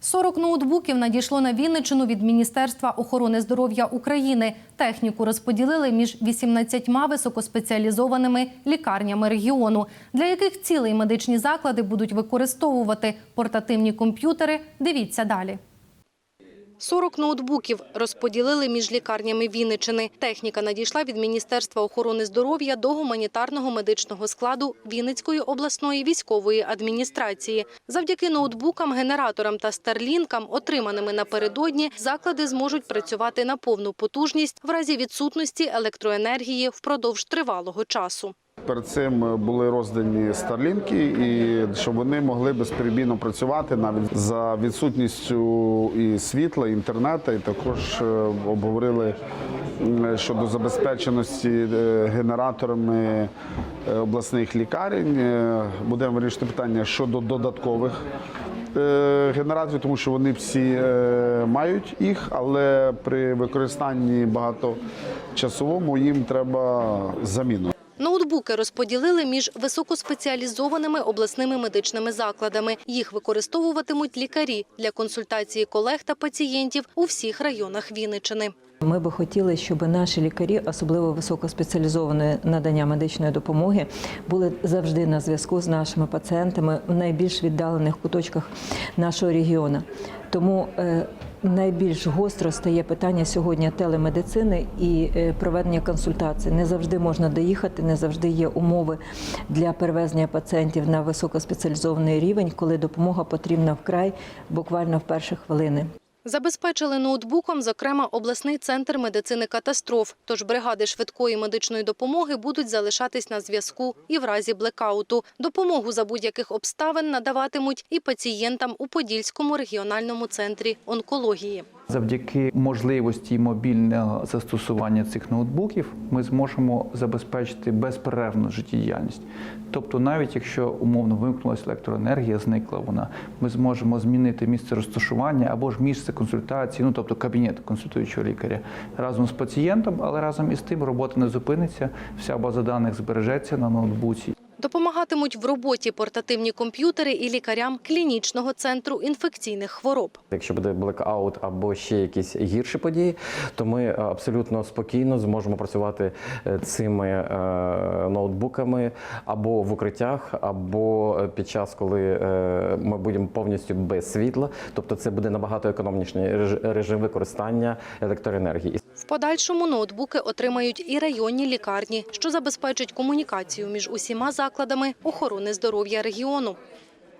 40 ноутбуків надійшло на Вінничину від Міністерства охорони здоров'я України. Техніку розподілили між 18 високоспеціалізованими лікарнями регіону, для яких цілий медичні заклади будуть використовувати портативні комп'ютери. Дивіться далі. 40 ноутбуків розподілили між лікарнями Вінниччини. Техніка надійшла від Міністерства охорони здоров'я до гуманітарного медичного складу Вінницької обласної військової адміністрації. Завдяки ноутбукам, генераторам та старлінкам, отриманими напередодні, заклади зможуть працювати на повну потужність в разі відсутності електроенергії впродовж тривалого часу. Перед цим були роздані старлінки, і щоб вони могли безперебійно працювати навіть за відсутністю і світла, і інтернету. І також е, обговорили щодо забезпеченості е, генераторами е, обласних лікарень. Е, Будемо вирішити питання щодо додаткових е, генераторів, тому що вони всі е, мають їх, але при використанні багаточасовому їм треба заміну. Ноутбуки розподілили між високоспеціалізованими обласними медичними закладами. Їх використовуватимуть лікарі для консультації колег та пацієнтів у всіх районах Вінниччини. Ми би хотіли, щоб наші лікарі, особливо високоспеціалізованої надання медичної допомоги, були завжди на зв'язку з нашими пацієнтами в найбільш віддалених куточках нашого регіону. Тому е, найбільш гостро стає питання сьогодні телемедицини і е, проведення консультацій. Не завжди можна доїхати, не завжди є умови для перевезення пацієнтів на високоспеціалізований рівень, коли допомога потрібна вкрай буквально в перші хвилини. Забезпечили ноутбуком, зокрема, обласний центр медицини катастроф. Тож бригади швидкої медичної допомоги будуть залишатись на зв'язку і в разі блекауту. Допомогу за будь-яких обставин надаватимуть і пацієнтам у Подільському регіональному центрі онкології. Завдяки можливості мобільного застосування цих ноутбуків ми зможемо забезпечити безперервну життєдіяльність. Тобто, навіть якщо умовно вимкнулася електроенергія, зникла вона, ми зможемо змінити місце розташування або ж місце консультації, ну тобто кабінет консультуючого лікаря разом з пацієнтом, але разом із тим робота не зупиниться, вся база даних збережеться на ноутбуці. Допомагатимуть в роботі портативні комп'ютери і лікарям клінічного центру інфекційних хвороб. Якщо буде блекаут або ще якісь гірші події, то ми е, абсолютно спокійно зможемо працювати е, цими е, ноутбуками або в укриттях, або під час, коли ми будемо повністю без світла. Тобто це буде набагато економніший реж- режим використання електроенергії. В подальшому ноутбуки отримають і районні лікарні, що забезпечить комунікацію між усіма закладами охорони здоров'я регіону.